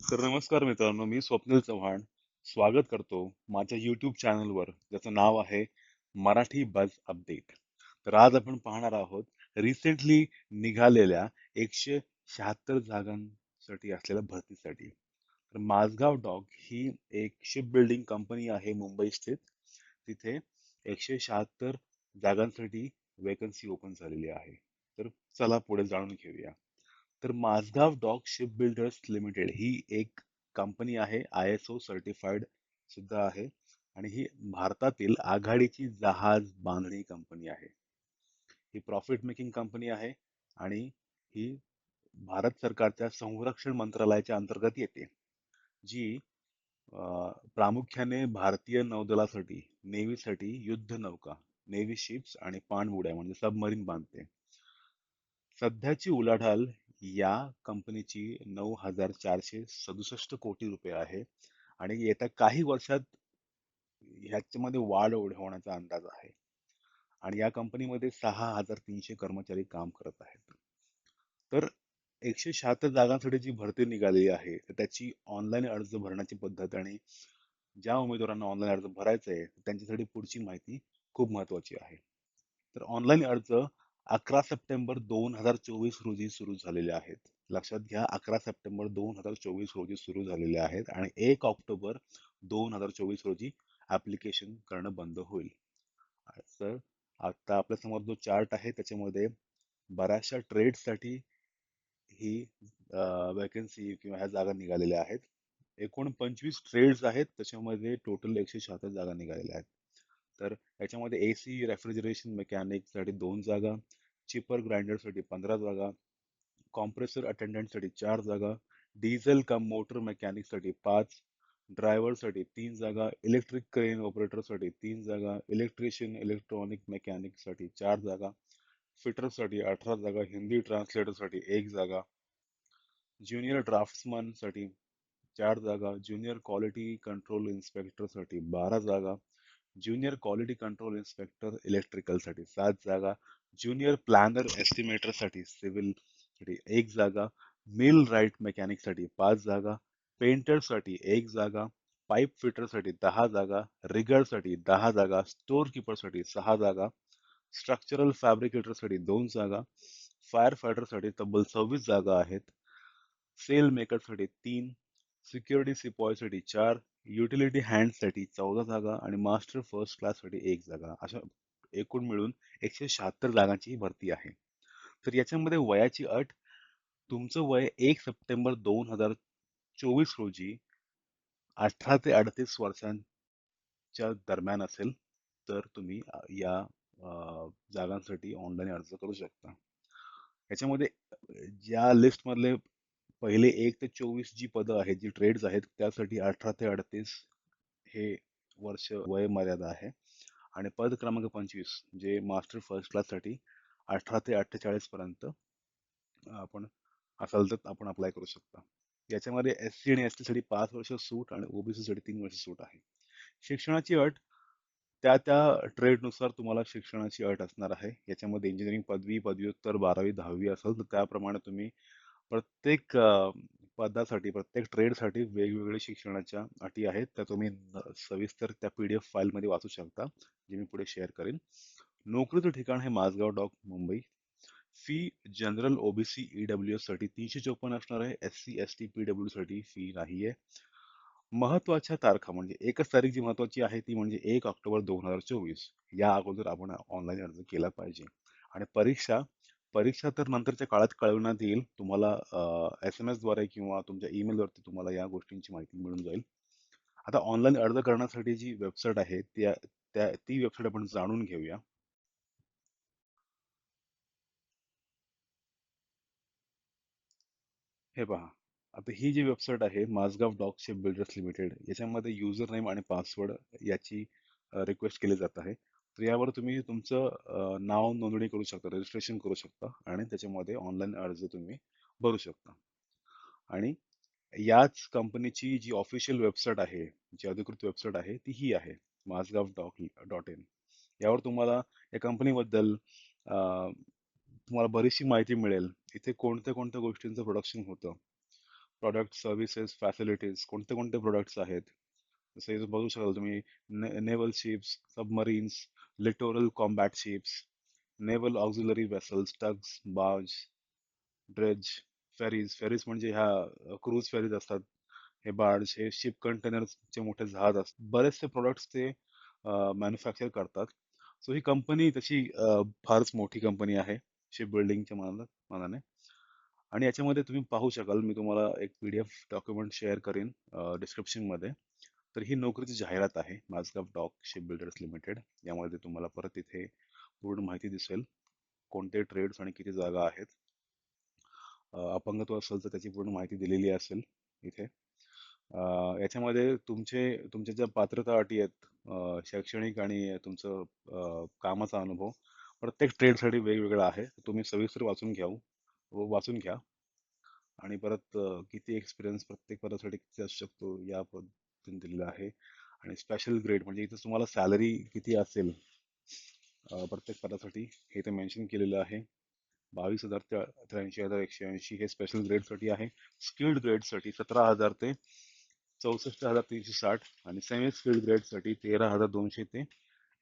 तर नमस्कार मित्रांनो मी स्वप्नील चव्हाण. स्वागत करतो माझ्या यूट्यूब चॅनलवर ज्याचं नाव आहे मराठी बज अपडेट तर आज आपण पाहणार आहोत रिसेंटली निघालेल्या एकशे शहात्तर जागांसाठी असलेल्या भरतीसाठी. तर माझगाव डॉग ही एक शिप बिल्डिंग कंपनी आहे मुंबई स्थित तिथे एकशे शहात्तर जागांसाठी वेकन्सी ओपन झालेली आहे. तर चला पुढे जाणून घेऊया. तर Mazagon Dock ship builders Limited ही एक कंपनी आहे आय एस ओ सर्टिफाईड सुद्धा आहे आणि ही भारतातील आघाडीची जहाज बांधणी कंपनी आहे. ही प्रॉफिट मेकिंग कंपनी आहे आणि ही भारत सरकारच्या संरक्षण मंत्रालयाच्या अंतर्गत येते जी प्रामुख्याने भारतीय नौदलासाठी नेव्हीसाठी युद्ध नौका नेव्ही शिप्स आणि पाणबुड्या म्हणजे सबमरीन बांधते. सध्याची उलाढाल या कंपनीची नऊ हजार चारशे सदुसष्ट कोटी रुपये आहे. आणि येत्या काही वर्षात ह्याच्यामध्ये वाढ होण्याचा अंदाज आहे. आणि या कंपनीमध्ये सहा हजार तीनशे कर्मचारी काम करत आहेत. तर एकशे शहात्तर जागांसाठी जी भरती निघालेली आहे तर त्याची ऑनलाईन अर्ज भरण्याची पद्धत आणि ज्या उमेदवारांना ऑनलाईन अर्ज भरायचा आहे त्यांच्यासाठी पुढची माहिती खूप महत्वाची आहे. तर ऑनलाईन अर्ज अकरा सप्टेंबर दोन हजार चोवीस रोजी सुरू झालेले आहेत. लक्षात घ्या अकरा सप्टेंबर दोन हजार चोवीस रोजी सुरू झालेले आहेत आणि एक ऑक्टोबर दोन हजार चोवीस रोजी ऍप्लिकेशन करणं बंद होईल. तर आता आपल्यासमोर जो चार्ट आहे त्याच्यामध्ये बऱ्याचशा ट्रेडसाठी ही वॅकन्सी किंवा ह्या जागा निघालेल्या आहेत. एकूण पंचवीस ट्रेड्स आहेत त्याच्यामध्ये टोटल एकशे शहात्तर जागा निघालेल्या आहेत. तर याच्यामध्ये सी रेफ्रिजरेशन मेकॅनिकसाठी दोन जागा चिपर ग्राइंडरसाठी पंधरा जागा कॉम्प्रेसर अटेंडंटसाठी चार जागा डिझेल कम मोटर मेकॅनिकसाठी पाच ड्रायव्हरसाठी तीन जागा इलेक्ट्रिक क्रेन ऑपरेटरसाठी तीन जागा इलेक्ट्रिशियन इलेक्ट्रॉनिक मेकॅनिकसाठी चार जागा फिटरसाठी अठरा जागा हिंदी ट्रान्सलेटरसाठी एक जागा ज्युनियर ड्राफ्ट्समनसाठी चार जागा ज्युनियर क्वालिटी कंट्रोल इन्स्पेक्टरसाठी बारा जागा ज्युनियर क्वालिटी कंट्रोल इन्स्पेक्टर इलेक्ट्रिकलसाठी सात जागा. ज्युनियर प्लॅनर एस्टिमेटरसाठी सिव्हिलसाठी एक जागा. मिल राईट मेकॅनिकसाठी पाच जागा. पेंटरसाठी एक जागा. पाईप फिटरसाठी दहा जागा. रिगरसाठी दहा जागा. स्टोर कीपरसाठी सहा जागा. स्ट्रक्चरल फॅब्रिकेटरसाठी दोन जागा. फायर फायटरसाठी तब्बल सव्वीस जागा आहेत. सेल मेकरसाठी तीन. सिक्युरिटी सिपॉयसाठी चार युटिलिटी हँडसाठी चौदा जागा आणि मास्टर फर्स्ट क्लाससाठी एक जागा. अशा एकूण मिळून एकशे शहात्तर जागांची भरती आहे. तर याच्यामध्ये वयाची अट तुमचं वय एक सप्टेंबर दोन हजार चोवीस रोजी अठरा ते अडतीस वर्षांच्या दरम्यान असेल तर तुम्ही या जागांसाठी ऑनलाईन अर्ज करू शकता. याच्यामध्ये ज्या लिस्टमधले पहिले एक ते चोवीस जी पदं आहेत जी ट्रेड्स आहेत त्यासाठी अठरा ते अडतीस हे वर्ष वयमर्यादा आहे. आणि पद क्रमांक पंचवीस जे मास्टर फर्स्ट क्लाससाठी अठरा ते अठ्ठेचाळीसपर्यंत आपण असाल तर आपण अप्लाय करू शकता. याच्यामध्ये एस सी आणि एस टीसाठी पाच वर्ष सूट आणि ओबीसीसाठी तीन वर्ष सूट आहे. शिक्षणाची अट त्या त्या ट्रेडनुसार तुम्हाला शिक्षणाची अट असणार आहे. याच्यामध्ये इंजिनिअरिंग पदवी पदव्युत्तर बारावी दहावी असेल तर त्याप्रमाणे तुम्ही प्रत्येक अ, पदासाठी प्रत्येक ट्रेडसाठी वेगवेगळे शिक्षणाच्या अटी आहेत. त्या तुम्ही न- सविस्तर त्या पी डी एफ फाईलमध्ये वाचू शकता जे मी पुढे शेअर करेन. नोकरीचं ठिकाण हे Mazagon Dock Mumbai. Fee general OBC E W एससाठी तीनशे चोपन्न असणार आहे. S C S T P W साठी फी नाही आहे महत्त्वाच्या तारखा म्हणजे एकच तारीख जी महत्वाची आहे ती म्हणजे एक ऑक्टोबर दोन हजार चोवीस. या अगोदर आपण ऑनलाईन अर्ज केला पाहिजे. आणि परीक्षा परीक्षा तर नंतरच्या काळात कळवण्यात येईल. तुम्हाला एस एम एसद्वारे किंवा तुमच्या ईमेलवरती तुम्हाला या गोष्टींची माहिती मिळून जाईल. आता ऑनलाईन अर्ज करण्यासाठी जी वेबसाईट आहे त्या त्या ती वेबसाईट आपण जाणून घेऊया. हे पहा. आता ही जी वेबसाईट आहे Mazagon Dock shape builders Limited याच्यामध्ये युजर नेम आणि पासवर्ड याची रिक्वेस्ट केली जात आहे. तर यावर तुम्ही तुमचं नाव नोंदणी करू शकता रजिस्ट्रेशन करू शकता आणि त्याच्यामध्ये ऑनलाईन अर्ज तुम्ही भरू शकता. आणि याच कंपनीची जी ऑफिशियल वेबसाईट आहे जी अधिकृत वेबसाईट आहे ती ही आहे माझगाव डॉट डॉट इन. यावर तुम्हाला या कंपनीबद्दल तुम्हाला बरीचशी माहिती मिळेल. इथे कोणत्या कोणत्या गोष्टींचं प्रोडक्शन होतं? प्रॉडक्ट सर्व्हिसेस फॅसिलिटीज कोणते कोणते प्रोडक्ट्स आहेत? जसं बघू शकाल तुम्ही naval ships submarines littoral combat ships naval auxiliary vessels tugs barge, dredge ferries ferries म्हणजे ह्या क्रूज फेरीज असतात. हे बार्ज हे शिप कंटेनरचे मोठे जहाज असतात बरेचसे प्रोडक्ट्स ते मॅन्युफॅक्चर करतात. सो ही कंपनी तशी फारच मोठी कंपनी आहे शिप बिल्डिंगच्या माना मानाने. आणि याच्यामध्ये तुम्ही पाहू शकाल मी तुम्हाला एक P D F document share करीन डिस्क्रिप्शनमध्ये तर ही नोकरीची जाहिरात आहे. Mazagon Dock Shipbuilders Limited. यामध्ये तुम्हाला परत इथे पूर्ण माहिती दिसेल. कोणते ट्रेड्स आणि किती जागा आहेत. अपंगत्व असेल तर त्याची पूर्ण माहिती दिलेली असेल इथे. याच्यामध्ये तुमचे तुमच्या ज्या पात्रता अटी आहेत शैक्षणिक आणि तुमचं कामाचा अनुभव प्रत्येक ट्रेडसाठी वेगवेगळा आहे. तुम्ही सविस्तर वाचून घ्या वाचून घ्या. आणि परत किती एक्सपिरियन्स प्रत्येक पदासाठी किती असू शकतो या ऑप्शन दिलेलं आहे. आणि स्पेशल ग्रेड म्हणजे इथे तुम्हाला सॅलरी किती असेल प्रत्येक पदासाठी हे ते मेन्शन केलेलं आहे. बावीस हजार ते त्र्याऐंशी हजार एकशे ऐंशी हे स्पेशल ग्रेडसाठी आहे. स्किल्ड ग्रेडसाठी सतरा हजार ते चौसष्ट हजार तीनशे साठ आणि सेमी स्किल्ड ग्रेडसाठी तेरा हजार दोनशे ते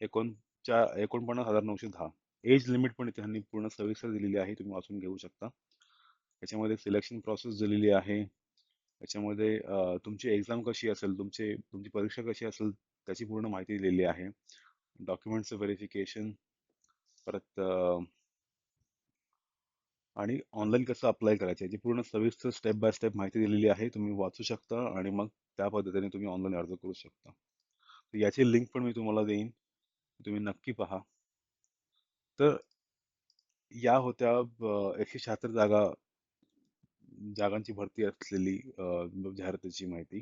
एकोणच्या एकोणपन्नास हजार नऊशे दहा. एज लिमिट पण इथे ह्यांनी पूर्ण सविस्तर दिलेली आहे तुम्ही वाचून घेऊ शकता. त्याच्यामध्ये सिलेक्शन प्रोसेस दिलेली आहे. याच्यामध्ये तुमची एक्झाम कशी असेल तुमचे तुमची परीक्षा कशी असेल त्याची पूर्ण माहिती दिलेली आहे. डॉक्युमेंटचं व्हेरिफिकेशन परत आणि ऑनलाईन कसं अप्लाय करायचं याची पूर्ण सविस्तर स्टेप बाय स्टेप माहिती दिलेली आहे. तुम्ही वाचू शकता आणि मग त्या पद्धतीने तुम्ही ऑनलाईन अर्ज करू शकता. तर याची लिंक पण मी तुम्हाला देईन. तुम्ही नक्की पहा. तर या होत्या एकशे शहात्तर जागा जागांची भरती असलेली जाहिरातीची माहिती.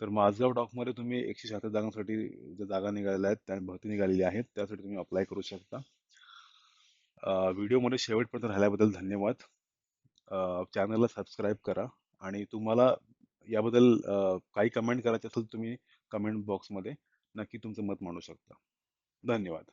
तर माझगाव डॉकमध्ये तुम्ही एकशे शहात्तर जागांसाठी ज्या जागा निघालेल्या आहेत त्या भरती निघालेली आहेत त्यासाठी तुम्ही अप्लाय करू शकता. व्हिडिओमध्ये शेवटपर्यंत राहिल्याबद्दल धन्यवाद. चॅनलला सबस्क्राईब करा आणि तुम्हाला याबद्दल काही कमेंट करायचे असेल तुम्ही कमेंट बॉक्समध्ये नक्की तुमचं मत मांडू शकता. धन्यवाद.